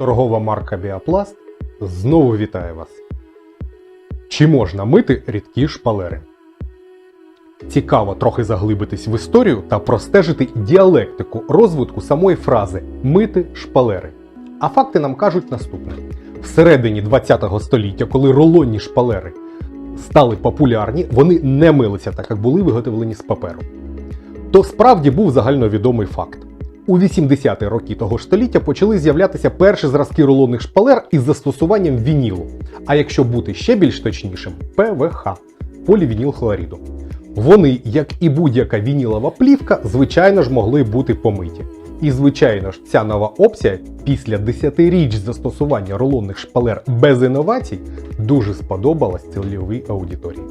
торгова марка Біопласт знову вітає вас. Чи можна мити рідкі шпалери? Цікаво трохи заглибитись в історію та простежити діалектику розвитку самої фрази мити шпалери. А факти нам кажуть наступне: всередині ХХ століття, коли рулонні шпалери стали популярні, вони не милися, так як були виготовлені з паперу. То справді був загальновідомий факт. У 80-ті роки того ж століття почали з'являтися перші зразки рулонних шпалер із застосуванням вінілу, а якщо бути ще більш точнішим, ПВХ полівінілхлоріду. Вони, як і будь-яка вінілова плівка, звичайно ж могли бути помиті. І звичайно ж, ця нова опція після 10-річ застосування рулонних шпалер без інновацій дуже сподобалась цільовій аудиторії.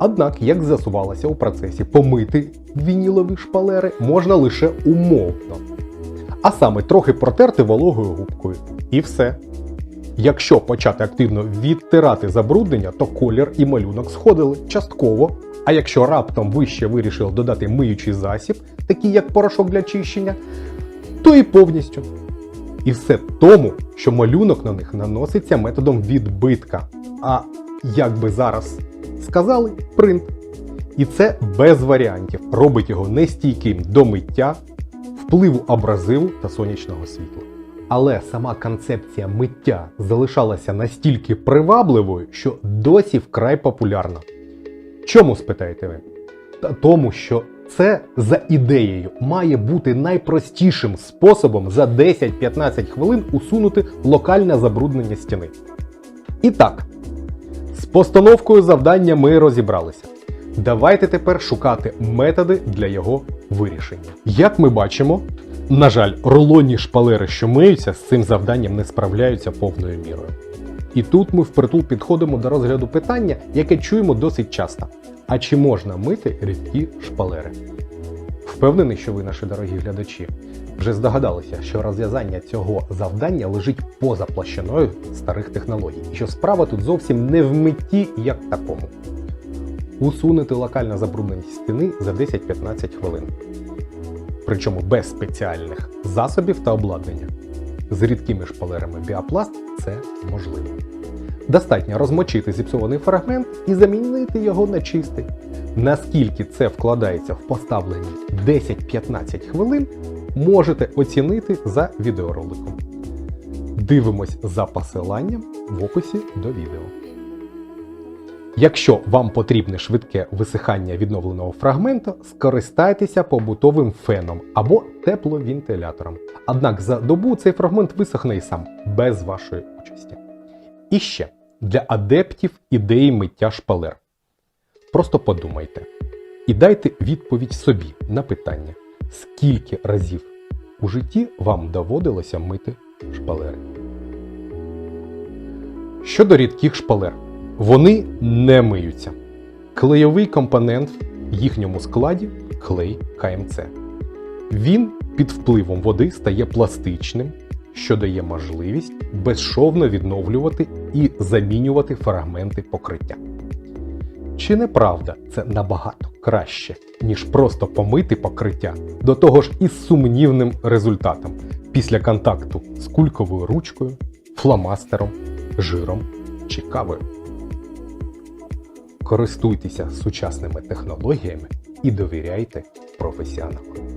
Однак, як з'ясувалося у процесі, помити вінілові шпалери можна лише умовно. А саме трохи протерти вологою губкою. І все. Якщо почати активно відтирати забруднення, то колір і малюнок сходили частково. А якщо раптом ви ще вирішили додати миючий засіб, такий як порошок для чищення, то і повністю. І все тому, що малюнок на них наноситься методом відбитка. А як би зараз сказали, принт. І це без варіантів. Робить його нестійким до миття, впливу абразиву та сонячного світла. Але сама концепція миття залишалася настільки привабливою, що досі вкрай популярна. Чому спитаєте ви? Та тому, що це за ідеєю має бути найпростішим способом за 10-15 хвилин усунути локальне забруднення стіни. І так, з постановкою завдання ми розібралися. Давайте тепер шукати методи для його вирішення. Як ми бачимо, на жаль, рулонні шпалери, що миються, з цим завданням не справляються повною мірою. І тут ми впритул підходимо до розгляду питання, яке чуємо досить часто. А чи можна мити рідкі шпалери? Впевнений, що ви, наші дорогі глядачі, вже здогадалися, що розв'язання цього завдання лежить поза площиною старих технологій, і що справа тут зовсім не в митті як такому. Усунути локальне забруднення стіни за 10-15 хвилин. Причому без спеціальних засобів та обладнання. З рідкими шпалерами біопласт це можливо. Достатньо розмочити зіпсований фрагмент і замінити його на чистий. Наскільки це вкладається в поставлені 10-15 хвилин, можете оцінити за відеороликом. Дивимось за посиланням в описі до відео. Якщо вам потрібне швидке висихання відновленого фрагменту, скористайтеся побутовим феном або тепловентилятором. Однак за добу цей фрагмент висохне і сам без вашої участі. І ще для адептів ідеї миття шпалер. Просто подумайте і дайте відповідь собі на питання, скільки разів у житті вам доводилося мити шпалери. Щодо рідких шпалер, вони не миються. Клейовий компонент в їхньому складі клей КМЦ. Він під впливом води стає пластичним, що дає можливість безшовно відновлювати і замінювати фрагменти покриття. Чи не правда це набагато краще, ніж просто помити покриття, до того ж із сумнівним результатом після контакту з кульковою ручкою, фломастером, жиром чи кавою? Користуйтеся сучасними технологіями і довіряйте професіоналам.